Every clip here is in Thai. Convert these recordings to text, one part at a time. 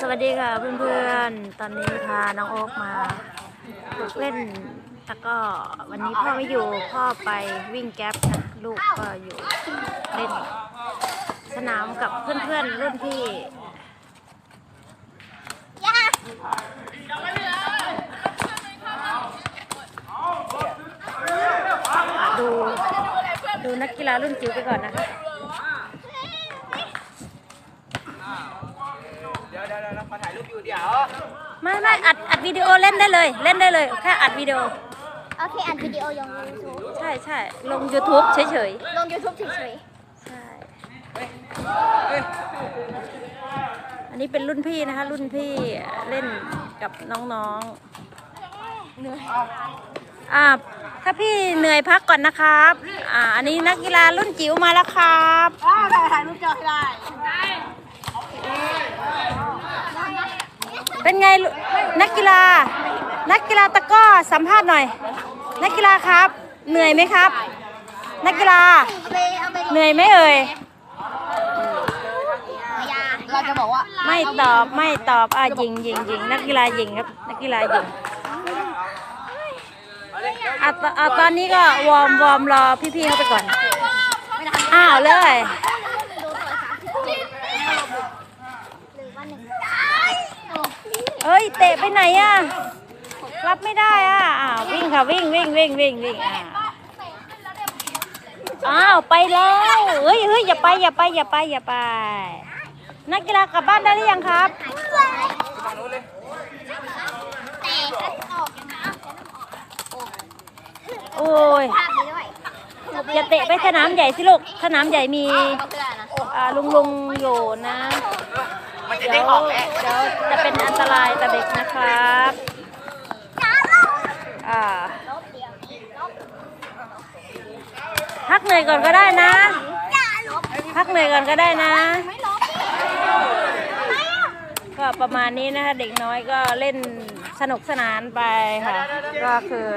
สวัสดีค่ะเพื่อนๆ ตอนนี้พาน้องโอ๊กมาเล่นตะกร้อวันนี้พ่อไม่อยู่พ่อไปวิ่งแก๊ปนะลูกก็อยู่เล่นสนามกับเพื่อนๆรุ่นพี่ดูดูนักกีฬารุ่นจิ๋วไปก่อนนะคะ เดี๋ยวเดี๋ยวเดี๋ยวขอถ่ายรูปอยู่เดี๋ยว ไม่ไม่อัดอัดวิดีโอเล่นได้เลย เล่นได้เลย แค่อัดวิดีโอ โอเค อัดวิดีโอลง YouTube ใช่ใช่ลง YouTube เฉยลง YouTube เฉยๆใช่อันนี้เป็นรุ่นพี่นะคะ รุ่นพี่เล่นกับน้องๆเหนื่อยอ่าถ้าพี่เหนื่อยพักก่อนนะครับ อ่า อันนี้นักกีฬารุ่นจิ๋วมาแล้วครับๆอ้าวถ่ายรูปจอได้ เป็นไงลูนักกีฬา นักกีฬาตะกร้อสัมภาษณ์หน่อย นักกีฬาครับ เหนื่อยไหมครับ นักกีฬาเอาไปเอาไปลงเหนื่อยไหมเอ่ยยาเราจะบอกว่าไม่ตอบไม่ตอบอะยิงยิงยิงนักกีฬายิงครับ นักกีฬายิงอะตอะตอนนี้ก็วอร์มวอร์มรอพี่ๆเขาไปก่อนอ้าวเลย ดูโทรศัพท์หรือว่าหนึ่ง เอ้ยเตะไปไหนอะ รับไม่ได้อะอ้าววิ่งค่ะวิ่งวิ่งวิ่งวิ่งวิ่งอะอ้าวไปแล้วเฮ้ยเฮ้ยอย่าไปอย่าไปอย่าไปอย่าไป นักกีฬากลับบ้านได้หรือยังครับโอ้ยอย่าเตะไปสนามใหญ่สิลูกสนามใหญ่มีอ่าลุงลุงอยู่นะ จะเดี๋ได้ยวออกแหละเดี๋ยวจะเป็นอันตรายต่อเด็กนะครับอ่าพักเหนื่อยก่อนก็ได้นะพักเหนื่อยก่อนก็ได้นะ ก็ประมาณนี้นะคะเด็กน้อยก็เล่นสนุกสนานไปค่ะ ก็คือ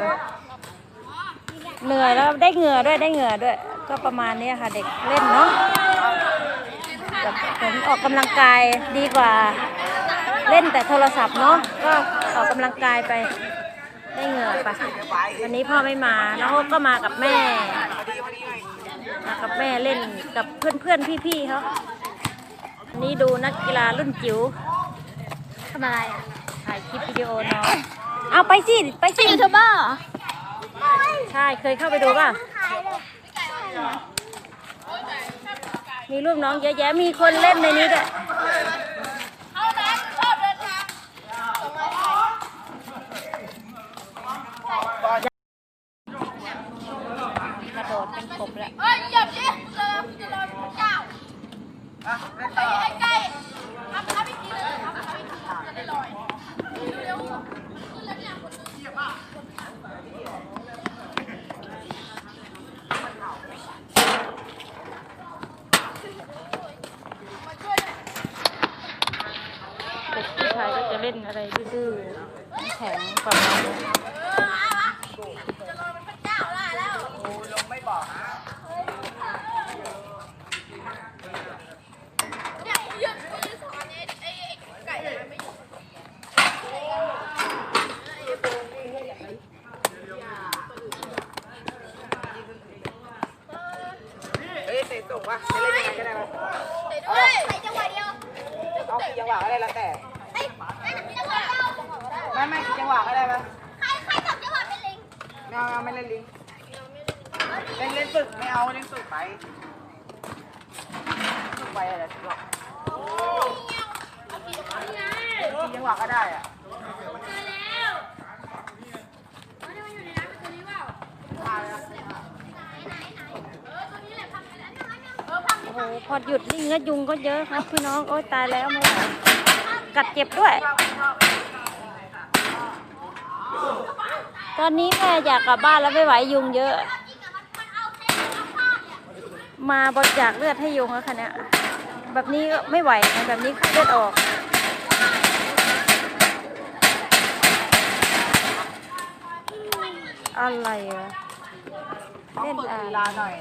เหนื่อยแล้วได้เหงื่อด้วยได้เหงื่อด้วย ก็ประมาณนี้ค่ะเด็กเล่นเนาะ แบบผมออกกำลังกายดีกว่าเล่นแต่โทรศัพท์เนาะก็ออกกำลังกายไปได้เหงื่อไปวันนี้พ่อไม่มาแล้วก็มากับแม่มากับแม่เล่นกับเพื่อนเพื่อนๆพี่ๆเขาอันนี้ดูนักกีฬารุ่นจิ๋วทำอะไรอะถ่ายคลิปวิดีโอน้องเอาไปสิไปสิยูทูบเบอร์ใช่เคยเข้าไปดูป่ะ มีรูปน้องเยอะแยะมีคนเล่นในนี้ด้วยกระโดดเป็นกบแล้ว เฮ้ยหยับดิเราเราเจ้า อะเล่นต่อ ไอ้ไก่ทำทำอีกทีเลยทำทำอีกทีจะได้ลอยเร็วขึ้นแล้วเนี่ยคนเสียบอะ เด็กผู้ชายก็จะเล่นอะไรดื้อๆน้ำแข็งประมาณนี้จะลอยเป็นพระเจ้าได้แล้วโอ้ลงไม่บอกนะเนี่ยกูยืนกูยืนสอนไอ้ไอ้ไก่มันไม่อยู่เฮ้ยเตะตกวะจะเล่นยังไงก็ได้ปะเตะด้วยใส่จังหวะเดียวเอากี่จังหวะก็ได้แล้วแต่ ได้ไม่ไม่กี่จังหวะก็ได้ปะใครใครตบจังหวะเป็นลิงไม่เอาไม่เอาไม่เล่นลิงเล่นเล่นฝึกไม่เอาเล่นฝึกไปฝึกไปอะไรฝึกหรอกกี่จังหวะก็ได้อะโอ้โหพอหยุดลิงก็ยุงก็เยอะครับพี่น้อง โอ้ยตายแล้วไม่ไหว กัดเจ็บด้วย ตอนนี้แม่อยากกลับบ้านแล้วไม่ไหวยุงเยอะ มาบริจาคเลือดให้ยุงแล้วค่ะเนี่ยแบบนี้ก็ไม่ไหวนะแบบนี้เลือดออกอะไรอะเล่นอะไรลาหน่อย